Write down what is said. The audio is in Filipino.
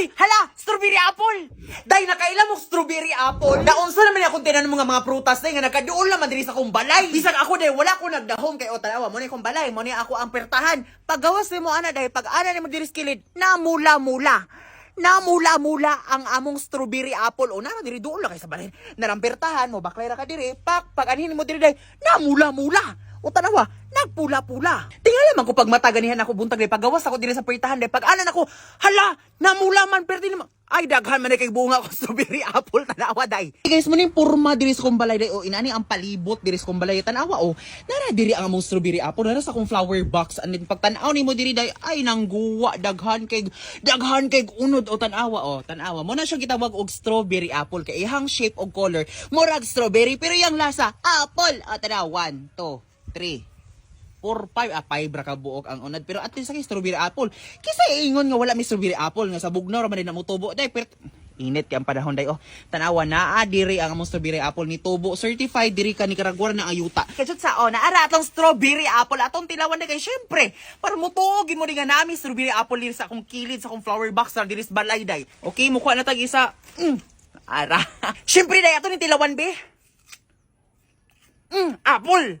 Uy, hala, strawberry apple. Day nakaila mo strawberry apple. Naunsa naman akong tinan mga mga prutas day nga nakaduol naman diri sa akong balay. Bisag ako day wala ko nagdahom kay o tanawa mo ni akong balay, mo ni ako ang pertahan. Paggawas nimo ana day, pag ana nimo diri sa kilid, namula-mula. Namula-mula ang among strawberry apple. O nara diri duol na kay sa balay. Narampertahan mo, baklay ra ka diri. Pak, pag anhin mo diri day, namula-mula. O tanawa, nagpula-pula. Man ko pag mataganihan ako buntag day pagawas ako diri sa pertahan day pag anan ako, hala, namula man perti naman. Ay daghan man na kay bunga ko strawberry apple tanawa day. Guys, mo ning porma diri sa kong balay day o inani ang palibot diri sa kong balay tanawa o. Nara diri ang among strawberry apple nara sa akong flower box and then pag tan-aw nimo diri day ay nangguwa daghan kay daghan kay unod o tanawa o tanawa mo na siya gitawag og strawberry apple kay ihang shape og color murag strawberry pero yang lasa apple o tanawa 1 2 3 4, 5, ah, 5 ra ka buok ang unad. Pero at least strawberry apple. Kisa ingon nga wala may strawberry apple nga sa bugnaw ra man din na mutubo. Day, pero init kay ang panahon day oh. Tanawa na diri ang among strawberry apple ni tubo. Certified diri ka ni karagwar na ayuta. Kajut sa oh, naara atong strawberry apple atong tilawan na kay syempre. Para mutuogin mo di nga nami strawberry apple diri sa akong kilid sa akong flower box sa diri sa balay day. Okay, mukha na tag isa. Mm. Ara. syempre day ato ni tilawan be. Mm, apple.